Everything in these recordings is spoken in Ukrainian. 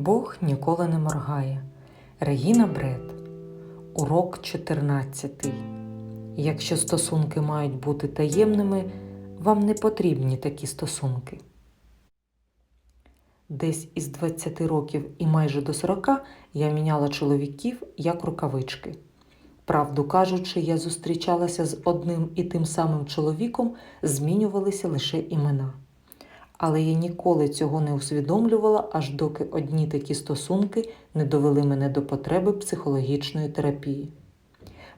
Бог ніколи не моргає. Регіна Бред. Урок 14. Якщо стосунки мають бути таємними, вам не потрібні такі стосунки. Десь із 20 років і майже до 40 я міняла чоловіків як рукавички. Правду кажучи, я зустрічалася з одним і тим самим чоловіком, змінювалися лише імена. Але я ніколи цього не усвідомлювала, аж доки одні такі стосунки не довели мене до потреби психологічної терапії.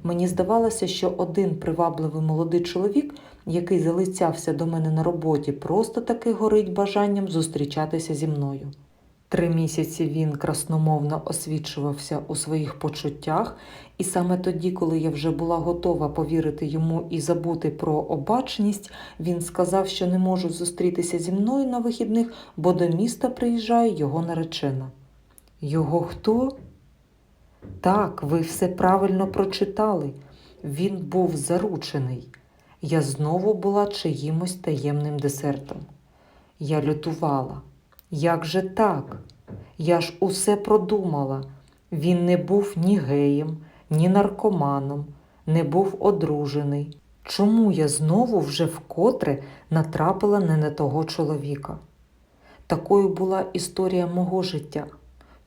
Мені здавалося, що один привабливий молодий чоловік, який залицявся до мене на роботі, просто таки горить бажанням зустрічатися зі мною. Три місяці він красномовно освічувався у своїх почуттях, і саме тоді, коли я вже була готова повірити йому і забути про обачність, він сказав, що не можу зустрітися зі мною на вихідних, бо до міста приїжджає його наречена. Його хто? Так, ви все правильно прочитали. Він був заручений. Я знову була чиїмось таємним десертом. Я лютувала. Як же так? Я ж усе продумала. Він не був ні геєм, ні наркоманом, не був одружений. Чому я знову вже вкотре натрапила не на того чоловіка? Такою була історія мого життя.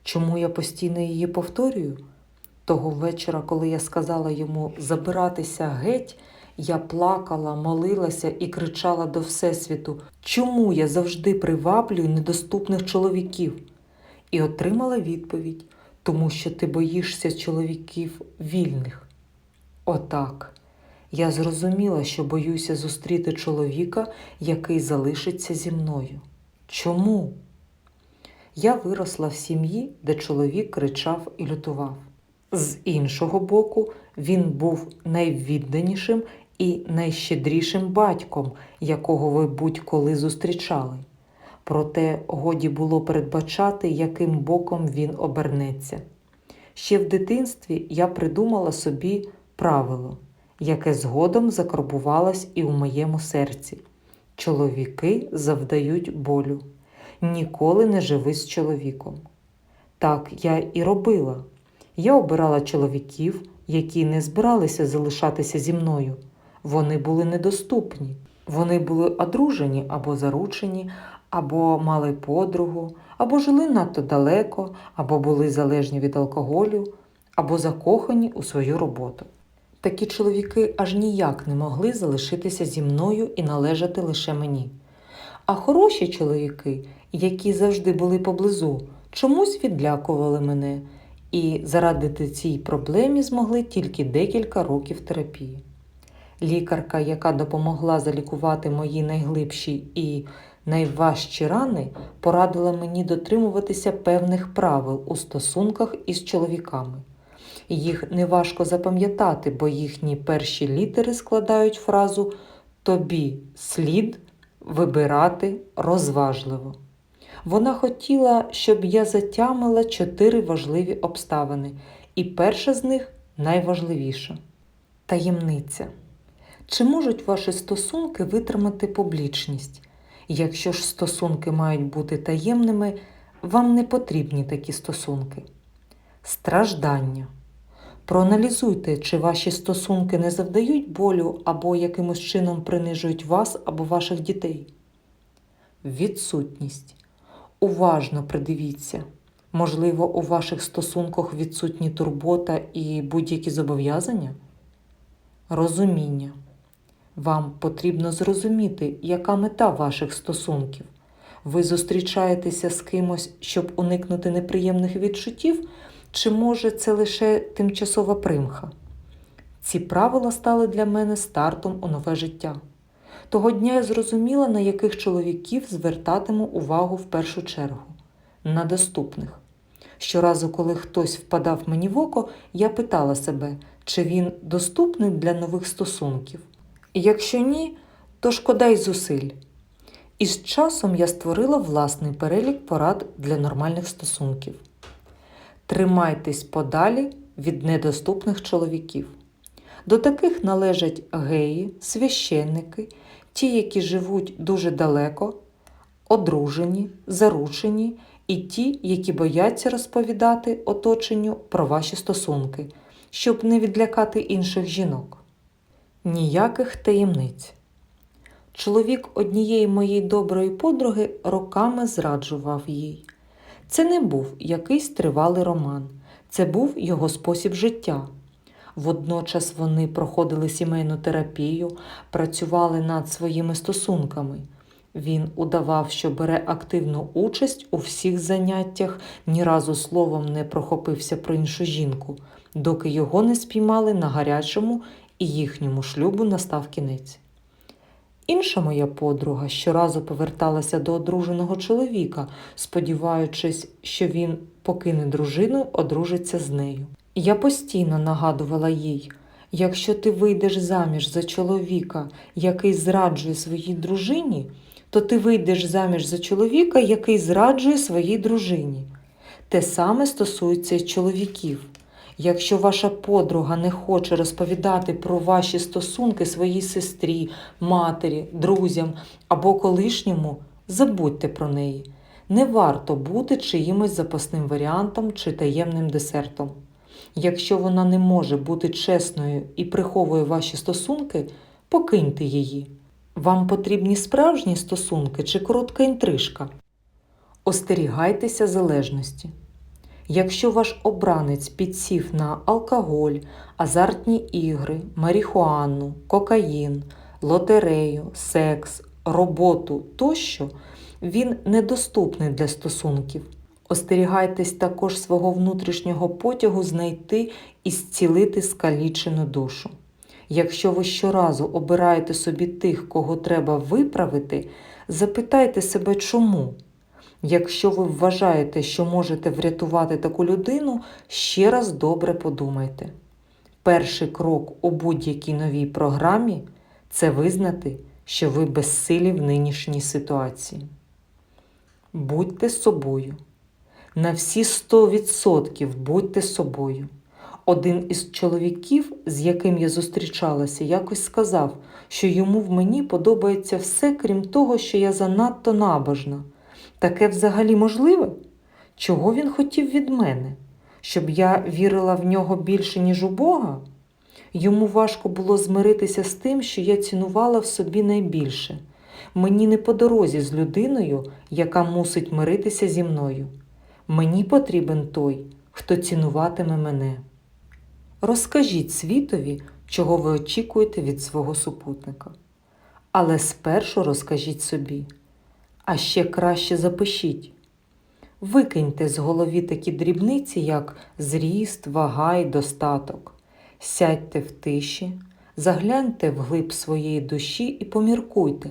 Чому я постійно її повторюю? Того вечора, коли я сказала йому забиратися геть, я плакала, молилася і кричала до Всесвіту, чому я завжди приваблюю недоступних чоловіків? І отримала відповідь, тому що ти боїшся чоловіків вільних. Отак. Я зрозуміла, що боюся зустріти чоловіка, який залишиться зі мною. Чому? Я виросла в сім'ї, де чоловік кричав і лютував. З іншого боку, він був найвідданішим і найщедрішим батьком, якого ви будь-коли зустрічали. Проте годі було передбачати, яким боком він обернеться. Ще в дитинстві я придумала собі правило, яке згодом закарбувалось і у моєму серці. Чоловіки завдають болю. Ніколи не живи з чоловіком. Так я і робила. Я обирала чоловіків, які не збиралися залишатися зі мною. Вони були недоступні. Вони були одружені або заручені, або мали подругу, або жили надто далеко, або були залежні від алкоголю, або закохані у свою роботу. Такі чоловіки аж ніяк не могли залишитися зі мною і належати лише мені. А хороші чоловіки, які завжди були поблизу, чомусь відлякували мене і зарадити цій проблемі змогли тільки декілька років терапії. Лікарка, яка допомогла залікувати мої найглибші і найважчі рани, порадила мені дотримуватися певних правил у стосунках із чоловіками. Їх неважко запам'ятати, бо їхні перші літери складають фразу Тобі слід вибирати розважливо. Вона хотіла, щоб я затямила чотири важливі обставини, і перша з них найважливіша таємниця. Чи можуть ваші стосунки витримати публічність? Якщо ж стосунки мають бути таємними, вам не потрібні такі стосунки. Страждання. Проаналізуйте, чи ваші стосунки не завдають болю або якимось чином принижують вас або ваших дітей. Відсутність. Уважно придивіться. Можливо, у ваших стосунках відсутні турбота і будь-які зобов'язання? Розуміння. Вам потрібно зрозуміти, яка мета ваших стосунків. Ви зустрічаєтеся з кимось, щоб уникнути неприємних відчуттів, чи може це лише тимчасова примха? Ці правила стали для мене стартом у нове життя. Того дня я зрозуміла, на яких чоловіків звертатиму увагу в першу чергу на доступних. Щоразу, коли хтось впадав мені в око, я питала себе, чи він доступний для нових стосунків. Якщо ні, то шкода й зусиль. І з часом я створила власний перелік порад для нормальних стосунків. Тримайтесь подалі від недоступних чоловіків. До таких належать геї, священники, ті, які живуть дуже далеко, одружені, заручені і ті, які бояться розповідати оточенню про ваші стосунки, щоб не відлякати інших жінок. Ніяких таємниць. Чоловік однієї моєї доброї подруги роками зраджував їй. Це не був якийсь тривалий роман, це був його спосіб життя. Водночас вони проходили сімейну терапію, працювали над своїми стосунками. Він удавав, що бере активну участь у всіх заняттях, ні разу словом не прохопився про іншу жінку, доки його не спіймали на гарячому і їхньому шлюбу настав кінець. Інша моя подруга щоразу поверталася до одруженого чоловіка, сподіваючись, що він покине дружину, одружиться з нею. Я постійно нагадувала їй, якщо ти вийдеш заміж за чоловіка, який зраджує своїй дружині, то ти вийдеш заміж за чоловіка, який зраджує своїй дружині. Те саме стосується й чоловіків. Якщо ваша подруга не хоче розповідати про ваші стосунки своїй сестрі, матері, друзям або колишньому, забудьте про неї. Не варто бути чиїмось запасним варіантом чи таємним десертом. Якщо вона не може бути чесною і приховує ваші стосунки, покиньте її. Вам потрібні справжні стосунки чи коротка інтрижка. Остерігайтеся залежності. Якщо ваш обранець підсів на алкоголь, азартні ігри, марихуану, кокаїн, лотерею, секс, роботу тощо, він недоступний для стосунків. Остерігайтесь також свого внутрішнього потягу знайти і зцілити скалічену душу. Якщо ви щоразу обираєте собі тих, кого треба виправити, запитайте себе чому. Якщо ви вважаєте, що можете врятувати таку людину, ще раз добре подумайте. Перший крок у будь-якій новій програмі це визнати, що ви безсилі в нинішній ситуації. Будьте собою. На всі 100% будьте собою. Один із чоловіків, з яким я зустрічалася, якось сказав, що йому в мені подобається все, крім того, що я занадто набожна. Таке взагалі можливе? Чого він хотів від мене? Щоб я вірила в нього більше, ніж у Бога? Йому важко було змиритися з тим, що я цінувала в собі найбільше. Мені не по дорозі з людиною, яка мусить миритися зі мною. Мені потрібен той, хто цінуватиме мене. Розкажіть світові, чого ви очікуєте від свого супутника. Але спершу розкажіть собі, а ще краще запишіть. Викиньте з голові такі дрібниці, як зріст, вага і достаток. Сядьте в тиші, загляньте вглиб своєї душі і поміркуйте,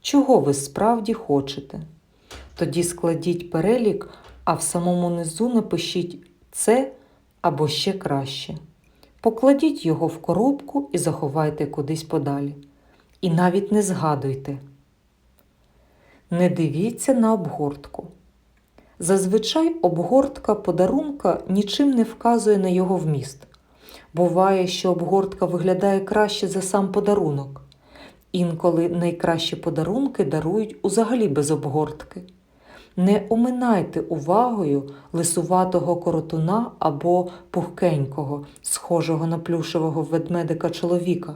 чого ви справді хочете. Тоді складіть перелік, а в самому низу напишіть це або ще краще. Покладіть його в коробку і заховайте кудись подалі. І навіть не згадуйте. Не дивіться на обгортку. Зазвичай обгортка подарунка нічим не вказує на його вміст. Буває, що обгортка виглядає краще за сам подарунок. Інколи найкращі подарунки дарують узагалі без обгортки. Не оминайте увагою лисуватого коротуна або пухкенького, схожого на плюшевого ведмедика чоловіка.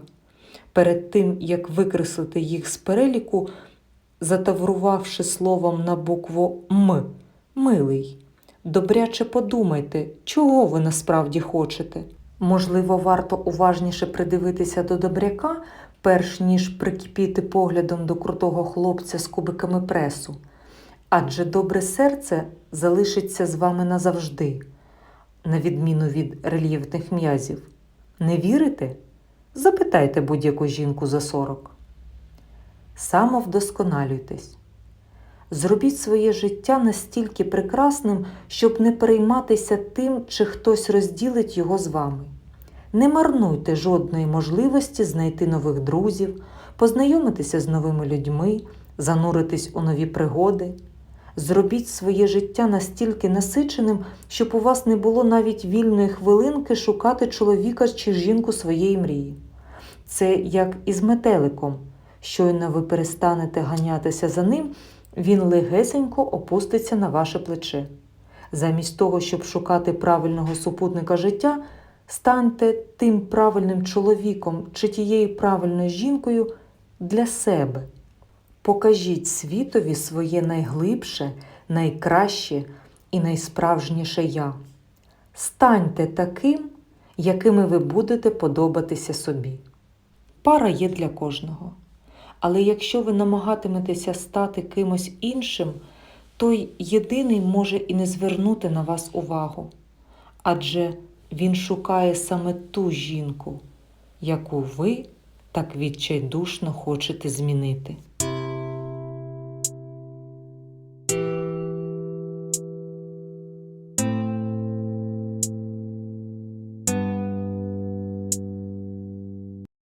Перед тим, як викреслити їх з переліку, затаврувавши словом на букву М, милий. Добряче подумайте, чого ви насправді хочете. Можливо, варто уважніше придивитися до добряка, перш ніж прикипіти поглядом до крутого хлопця з кубиками пресу. Адже добре серце залишиться з вами назавжди, на відміну від рельєфних м'язів. Не вірите? Запитайте будь-яку жінку за 40. Самовдосконалюйтесь. Зробіть своє життя настільки прекрасним, щоб не перейматися тим, чи хтось розділить його з вами. Не марнуйте жодної можливості знайти нових друзів, познайомитися з новими людьми, зануритись у нові пригоди. Зробіть своє життя настільки насиченим, щоб у вас не було навіть вільної хвилинки шукати чоловіка чи жінку своєї мрії. Це як із метеликом. Щойно ви перестанете ганятися за ним, він легесенько опуститься на ваше плече. Замість того, щоб шукати правильного супутника життя, станьте тим правильним чоловіком чи тією правильною жінкою для себе. Покажіть світові своє найглибше, найкраще і найсправжніше я. Станьте таким, якими ви будете подобатися собі. Пара є для кожного. Але якщо ви намагатиметеся стати кимось іншим, той єдиний може і не звернути на вас увагу. Адже він шукає саме ту жінку, яку ви так відчайдушно хочете змінити.